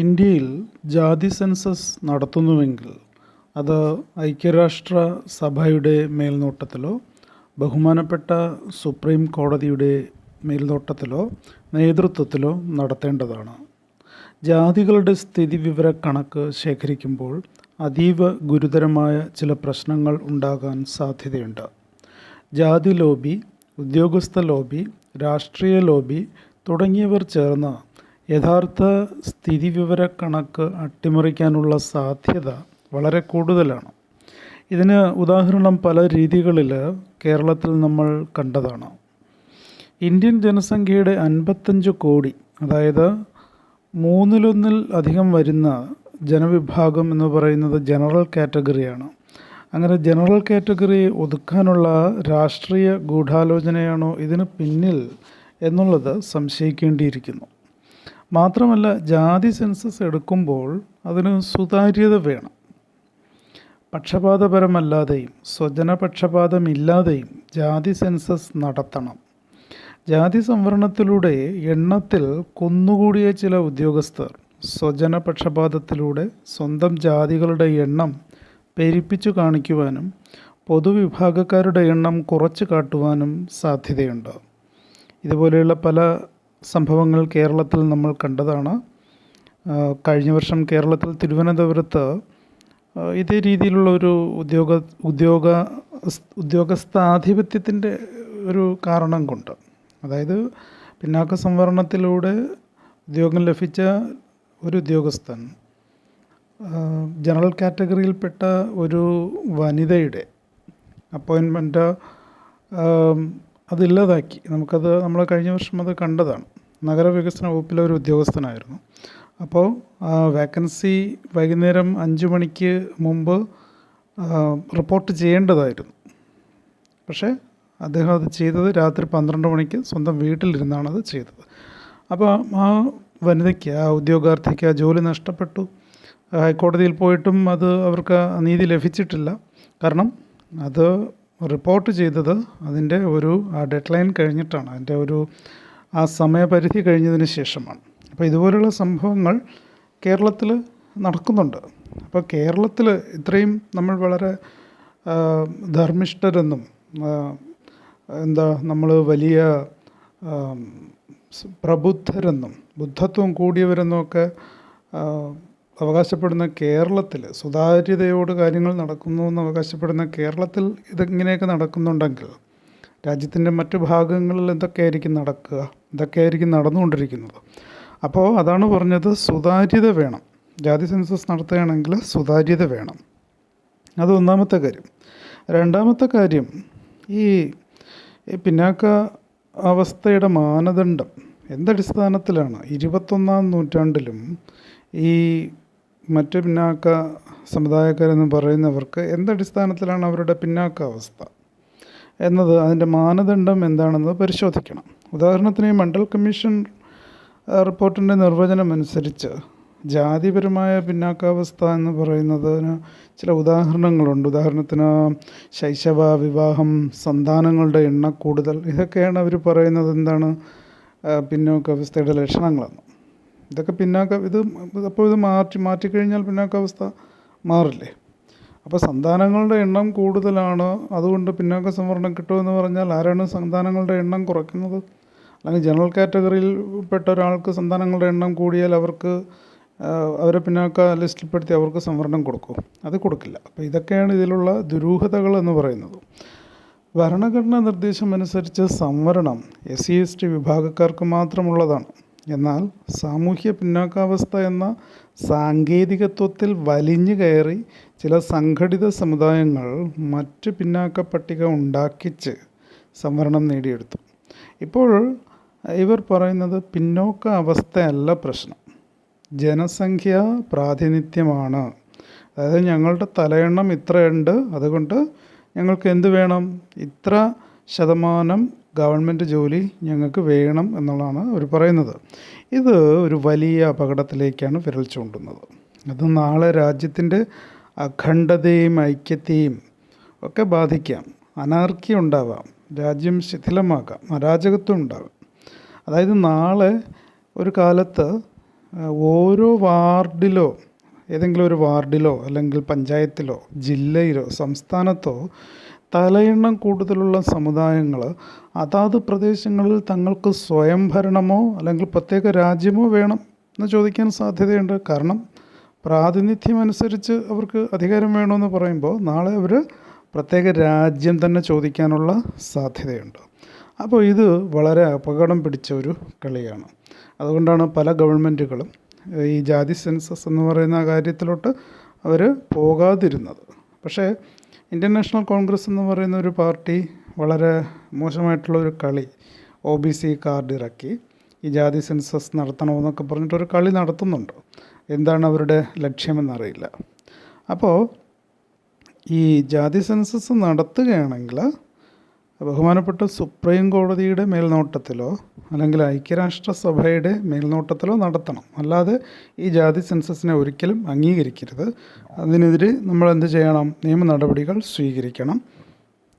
ഇന്ത്യയിൽ ജാതി സെൻസസ് നടത്തുന്നുവെങ്കിൽ അത് ഐക്യരാഷ്ട്ര സഭയുടെ മേൽനോട്ടത്തിലോ ബഹുമാനപ്പെട്ട സുപ്രീം കോടതിയുടെ മേൽനോട്ടത്തിലോ നേതൃത്വത്തിലോ നടത്തേണ്ടതാണ്. ജാതികളുടെ സ്ഥിതി വിവര കണക്ക് ശേഖരിക്കുമ്പോൾ അതീവ ഗുരുതരമായ ചില പ്രശ്നങ്ങൾ ഉണ്ടാകാൻ സാധ്യതയുണ്ട്. ജാതി ലോബി ഉദ്യോഗസ്ഥ ലോബി രാഷ്ട്രീയ ലോബി തുടങ്ങിയവർ ചേർന്ന് യഥാർത്ഥ സ്ഥിതിവിവര കണക്ക് അട്ടിമറിക്കാനുള്ള സാധ്യത വളരെ കൂടുതലാണ്. ഇതിന് ഉദാഹരണം പല രീതികളിൽ കേരളത്തിൽ നമ്മൾ കണ്ടതാണ്. ഇന്ത്യൻ ജനസംഖ്യയുടെ അൻപത്തഞ്ച് കോടി അതായത് മൂന്നിലൊന്നിൽ അധികം വരുന്ന ജനവിഭാഗം എന്ന് പറയുന്നത് ജനറൽ കാറ്റഗറിയാണ്. അങ്ങനെ ജനറൽ കാറ്റഗറി ഒതുക്കാനുള്ള രാഷ്ട്രീയ ഗൂഢാലോചനയാണോ ഇതിന് പിന്നിൽ എന്നുള്ളത് സംശയിക്കേണ്ടിയിരിക്കുന്നു. മാത്രമല്ല ജാതി സെൻസസ് എടുക്കുമ്പോൾ അതിന് സുതാര്യത വേണം. പക്ഷപാതപരമല്ലാതെയും സ്വജനപക്ഷപാതമില്ലാതെയും ജാതി സെൻസസ് നടത്തണം. ജാതി സംവരണത്തിലൂടെ എണ്ണത്തിൽ കുന്നുകൂടിയ ചില ഉദ്യോഗസ്ഥർ സ്വജനപക്ഷപാതത്തിലൂടെ സ്വന്തം ജാതികളുടെ എണ്ണം പെരിപ്പിച്ചു കാണിക്കുവാനും പൊതുവിഭാഗക്കാരുടെ എണ്ണം കുറച്ച് കാട്ടുവാനും സാധ്യതയുണ്ട്. ഇതുപോലെയുള്ള പല സംഭവങ്ങൾ കേരളത്തിൽ നമ്മൾ കണ്ടതാണ്. കഴിഞ്ഞ വർഷം കേരളത്തിൽ തിരുവനന്തപുരത്ത് ഇതേ രീതിയിലുള്ള ഒരു ഉദ്യോഗ ഉദ്യോഗ ഉദ്യോഗസ്ഥാധിപത്യത്തിന്റെ ഒരു കാരണം കൊണ്ട്. അതായത് പിന്നാക്ക സംവരണത്തിലൂടെ ഉദ്യോഗം ലഭിച്ച ഒരു ഉദ്യോഗസ്ഥൻ ജനറൽ കാറ്റഗറിയിൽപ്പെട്ട ഒരു വനിതയുടെ അപ്പോയിൻമെന്റ് അതില്ലാതാക്കി നമുക്കത് നമ്മൾ കഴിഞ്ഞ വർഷം അത് കണ്ടതാണ്. നഗരവികസന വകുപ്പിലെ ഒരു ഉദ്യോഗസ്ഥനായിരുന്നു. അപ്പോൾ വേക്കൻസി വൈകുന്നേരം അഞ്ച് മണിക്ക് മുമ്പ് റിപ്പോർട്ട് ചെയ്യേണ്ടതായിരുന്നു. പക്ഷേ അദ്ദേഹം അത് ചെയ്തത് രാത്രി പന്ത്രണ്ട് മണിക്ക് സ്വന്തം വീട്ടിലിരുന്നാണ് അത് ചെയ്തത്. അപ്പോൾ ആ വനിതയ്ക്ക് ആ ഉദ്യോഗാർത്ഥിക്ക് ആ ജോലി നഷ്ടപ്പെട്ടു. ഹൈക്കോടതിയിൽ പോയിട്ടും അത് അവർക്ക് നീതി ലഭിച്ചിട്ടില്ല. കാരണം അത് റിപ്പോർട്ട് ചെയ്തത് അതിന്റെ ഒരു ഡെഡ് ലൈൻ കഴിഞ്ഞിട്ടാണ്. അതിന്റെ ഒരു ആ സമയപരിധി കഴിഞ്ഞതിന് ശേഷമാണ്. അപ്പോൾ ഇതുപോലുള്ള സംഭവങ്ങൾ കേരളത്തിൽ നടക്കുന്നുണ്ട്. അപ്പോൾ കേരളത്തിൽ ഇത്രയും നമ്മൾ വളരെ ധർമ്മിഷ്ഠരെന്നും എന്താ നമ്മൾ വലിയ പ്രബുദ്ധരെന്നും ബുദ്ധത്വം കൂടിയവരെന്നും ഒക്കെ അവകാശപ്പെടുന്ന കേരളത്തിൽ സുതാര്യതയോട് കാര്യങ്ങൾ നടക്കുന്നു എന്ന് അവകാശപ്പെടുന്ന കേരളത്തിൽ ഇതിങ്ങനെയൊക്കെ നടക്കുന്നുണ്ടെങ്കിൽ രാജ്യത്തിന്റെ മറ്റു ഭാഗങ്ങളിൽ എന്തൊക്കെയായിരിക്കും നടക്കുക? ഇതൊക്കെയായിരിക്കും നടന്നുകൊണ്ടിരിക്കുന്നത്. അപ്പോൾ അതാണ് പറഞ്ഞത് സുതാര്യത വേണം. ജാതി സെൻസസ് നടത്തുകയാണെങ്കിൽ സുതാര്യത വേണം. അത് ഒന്നാമത്തെ കാര്യം. രണ്ടാമത്തെ കാര്യം ഈ പിന്നാക്ക അവസ്ഥയുടെ മാനദണ്ഡം എന്തടിസ്ഥാനത്തിലാണ്? ഇരുപത്തൊന്നാം നൂറ്റാണ്ടിലും ഈ മറ്റു പിന്നാക്ക സമുദായക്കാരെന്ന് പറയുന്നവർക്ക് എന്തടിസ്ഥാനത്തിലാണ് അവരുടെ പിന്നാക്കാവസ്ഥ? എന്നത് അതിന്റെ മാനദണ്ഡം എന്താണെന്ന് പരിശോധിക്കണം. ഉദാഹരണത്തിന് മണ്ഡൽ കമ്മീഷൻ റിപ്പോർട്ടിന്റെ നിർവചനം അനുസരിച്ച് ജാതിപരമായ പിന്നാക്കാവസ്ഥ എന്ന് പറയുന്നതിന് ചില ഉദാഹരണങ്ങളുണ്ട്. ഉദാഹരണത്തിന് ശൈശവ വിവാഹം സന്താനങ്ങളുടെ എണ്ണ കൂടുതൽ ഇതൊക്കെയാണ് അവർ പറയുന്നത് എന്താണ് പിന്നോക്കാവസ്ഥയുടെ ലക്ഷണങ്ങളെന്ന്. ഇതൊക്കെ പിന്നാക്ക ഇത് അപ്പോൾ ഇത് മാറ്റി മാറ്റിക്കഴിഞ്ഞാൽ പിന്നാക്കാവസ്ഥ മാറില്ലേ? അപ്പോൾ സന്താനങ്ങളുടെ എണ്ണം കൂടുതലാണ്. അതുകൊണ്ട് പിന്നോക്ക സംവരണം കിട്ടുമെന്ന് പറഞ്ഞാൽ ആരാണ് സന്താനങ്ങളുടെ എണ്ണം കുറയ്ക്കുന്നത്? അല്ലെങ്കിൽ ജനറൽ കാറ്റഗറിയിൽ പെട്ട ഒരാൾക്ക് സന്താനങ്ങളുടെ എണ്ണം കൂടിയാൽ അവർക്ക് അവരെ പിന്നോക്ക ലിസ്റ്റിൽപ്പെടുത്തി അവർക്ക് സംവരണം കൊടുക്കും. അത് കൊടുക്കില്ല. അപ്പോൾ ഇതൊക്കെയാണ് ഇതിലുള്ള ദുരൂഹതകൾ എന്ന് പറയുന്നത്. ഭരണഘടനാ നിർദ്ദേശം അനുസരിച്ച് സംവരണം എസ് സി എസ് ടി വിഭാഗക്കാർക്ക് മാത്രമുള്ളതാണ്. എന്നാൽ സാമൂഹ്യ പിന്നോക്കാവസ്ഥ എന്ന സാങ്കേതികത്വത്തിൽ വലിഞ്ഞു കയറി ചില സംഘടിത സമുദായങ്ങൾ മറ്റ് പിന്നാക്ക പട്ടിക ഉണ്ടാക്കിച്ച് സംവരണം നേടിയെടുത്തു. ഇപ്പോൾ ഇവർ പറയുന്നത് പിന്നോക്ക അവസ്ഥയല്ല പ്രശ്നം. ജനസംഖ്യ പ്രാതിനിധ്യമാണ്. അതായത് ഞങ്ങളുടെ തലയെണ്ണം ഇത്രയുണ്ട് അതുകൊണ്ട് ഞങ്ങൾക്ക് എന്ത് വേണം? ഇത്ര ശതമാനം ഗവൺമെന്റ് ജോലി ഞങ്ങൾക്ക് വേണം എന്നുള്ളതാണ് അവർ പറയുന്നത്. ഇത് ഒരു വലിയ അപകടത്തിലേക്കാണ് വിരൽ ചൂണ്ടുന്നത്. അത് നാളെ രാജ്യത്തിന്റെ അഖണ്ഡതയും ഐക്യത്തെയും ഒക്കെ ബാധിക്കാം. അനാർക്കി ഉണ്ടാവാം രാജ്യം ശിഥിലമാക്കാം അരാജകത്വം ഉണ്ടാകാം അതായത് നാളെ ഒരു കാലത്ത് ഓരോ വാർഡിലോ ഏതെങ്കിലും ഒരു വാർഡിലോ അല്ലെങ്കിൽ പഞ്ചായത്തിലോ ജില്ലയിലോ സംസ്ഥാനത്തോ തലയെണ്ണം കൂടുതലുള്ള സമുദായങ്ങൾ അതാത് പ്രദേശങ്ങളിൽ തങ്ങൾക്ക് സ്വയംഭരണമോ അല്ലെങ്കിൽ പ്രത്യേക രാജ്യമോ വേണം എന്ന് ചോദിക്കാൻ സാധ്യതയുണ്ട്. കാരണം പ്രാതിനിധ്യം അനുസരിച്ച് അവർക്ക് അധികാരം വേണമെന്ന് പറയുമ്പോൾ നാളെ അവർ പ്രത്യേക രാജ്യം തന്നെ ചോദിക്കാനുള്ള സാധ്യതയുണ്ട്. അപ്പോൾ ഇത് വളരെ അപകടം പിടിച്ച ഒരു കളിയാണ്. അതുകൊണ്ടാണ് പല ഗവൺമെന്റുകളും ഈ ജാതി സെൻസസ് എന്ന് പറയുന്ന കാര്യത്തിലോട്ട് അവർ പോകാതിരുന്നത്. പക്ഷേ ഇന്ത്യൻ നാഷണൽ കോൺഗ്രസ് എന്ന് പറയുന്ന ഒരു പാർട്ടി വളരെ മോശമായിട്ടുള്ള ഒരു കളി ഒ ബി സി കാർഡ് ഇറക്കി ഈ ജാതി സെൻസസ് നടത്തണമെന്നൊക്കെ പറഞ്ഞിട്ടൊരു കളി നടത്തുന്നുണ്ട്. എന്താണ് അവരുടെ ലക്ഷ്യമെന്നറിയില്ല. അപ്പോൾ ഈ ജാതി സെൻസസ് നടത്തുകയാണെങ്കിൽ ബഹുമാനപ്പെട്ട സുപ്രീം കോടതിയുടെ മേൽനോട്ടത്തിലോ അല്ലെങ്കിൽ ഐക്യരാഷ്ട്രസഭയുടെ മേൽനോട്ടത്തിലോ നടത്തണം. അല്ലാതെ ഈ ജാതി സെൻസസിനെ ഒരിക്കലും അംഗീകരിക്കരുത്. അതിനെതിരെ നമ്മൾ എന്ത് ചെയ്യണം? നിയമ നടപടികൾ സ്വീകരിക്കണം.